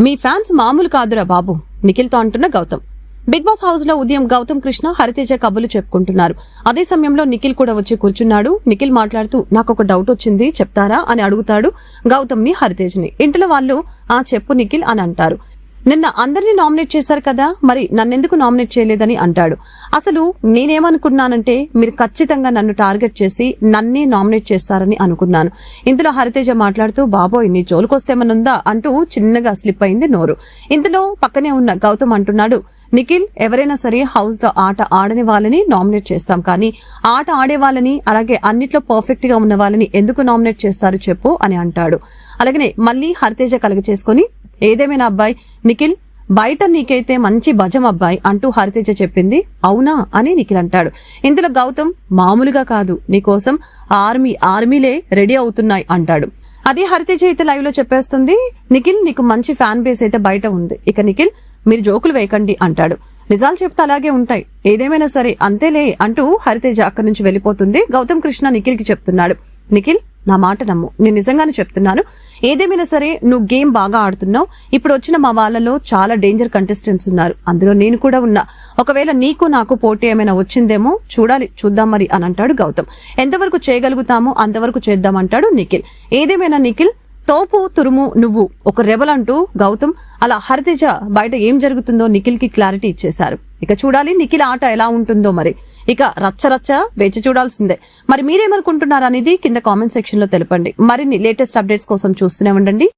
మీ fans మామూలు కాదురా బాబు నిఖిల్తో అంటున్న గౌతమ్. బిగ్ బాస్ హౌస్లో ఉదయం గౌతమ్ కృష్ణ హరితేజ కబులు చెప్పుకుంటున్నారు. అదే సమయంలో నిఖిల్ కూడా వచ్చి కూర్చున్నాడు. నిఖిల్ మాట్లాడుతూ నాకు ఒక డౌట్ వచ్చింది చెప్తారా? అని అడుగుతాడు గౌతమ్ని హరితేజ్ని. ఇంట్లో వాళ్ళు ఆ చెప్పు నిఖిల్ అని అంటారు. నిన్న అందరినీ నామినేట్ చేశారు కదా మరి నన్నెందుకు నామినేట్ చేయలేదని అంటాడు. అసలు నేనేమనుకున్నానంటే మీరు ఖచ్చితంగా నన్ను టార్గెట్ చేసి నన్నే నామినేట్ చేస్తారని అనుకున్నాను. ఇందులో హరితేజ మాట్లాడుతూ బాబోయ్ నీ జోలుకొస్తేమనుందా అంటూ చిన్నగా స్లిప్ అయింది నోరు. ఇందులో పక్కనే ఉన్న గౌతమ్ అంటున్నాడు నిఖిల్ ఎవరైనా సరే హౌస్లో ఆట ఆడని వాళ్ళని నామినేట్ చేస్తాం కానీ ఆట ఆడే వాళ్ళని అలాగే అన్నిట్లో పర్ఫెక్ట్గా ఉన్న వాళ్ళని ఎందుకు నామినేట్ చేస్తారు చెప్పు అని అంటాడు. అలాగనే మళ్ళీ హరితేజ కలగ చేసుకుని ఏదేమైనా అబ్బాయి? నిఖిల్ బయట నీకైతే మంచి భజం అబ్బాయి అంటూ హరితేజ చెప్పింది. అవునా అని నిఖిల్ అంటాడు. ఇందులో గౌతమ్ మామూలుగా కాదు నీకోసం ఆర్మీ ఆర్మీలే రెడీ అవుతున్నాయి అంటాడు. అదే హరితేజ అయితే లైవ్లో చెప్పేస్తుంది నిఖిల్ నీకు మంచి ఫ్యాన్ బేస్ అయితే బయట ఉంది. ఇక నిఖిల్ మీరు జోకులు వేయకండి అంటాడు. నిజాలు చెప్తే అలాగే ఉంటాయి. ఏదేమైనా సరే అంతేలే అంటూ హరితేజ అక్కడి నుంచి వెళ్ళిపోతుంది. గౌతమ్ కృష్ణ నిఖిల్కి చెప్తున్నాడు. నిఖిల్ నా మాట నమ్ము. నేను నిజంగానే చెప్తున్నాను. ఏదేమైనా సరే నువ్వు గేమ్ బాగా ఆడుతున్నావు. ఇప్పుడు వచ్చిన మా వాళ్ళలో చాలా డేంజర్ కంటెస్టెంట్స్ ఉన్నారు. అందులో నేను కూడా ఉన్నా. ఒకవేళ నీకు నాకు పోటీ ఏమైనా వచ్చిందేమో చూడాలి. చూద్దాం మరి అని అంటాడు గౌతమ్. ఎంతవరకు చేయగలుగుతామో అంతవరకు చేద్దామంటాడు నిఖిల్. ఏదేమైనా నిఖిల్ తోపు తురుము నువ్వు. ఒక రెబల్ అంటూ గౌతమ్ అలా హరితేజ బయట ఏం జరుగుతుందో నిఖిల్కి క్లారిటీ ఇచ్చేశారు. ఇక చూడాలి నిఖిల్ ఆట ఎలా ఉంటుందో మరి. ఇక రచ్చ రచ్చ వేచి చూడాల్సిందే. మరి మీరేమనుకుంటున్నారు అనేది కింద కామెంట్ సెక్షన్లో తెలపండి. మరిన్ని లేటెస్ట్ అప్డేట్స్ కోసం చూస్తూనే ఉండండి.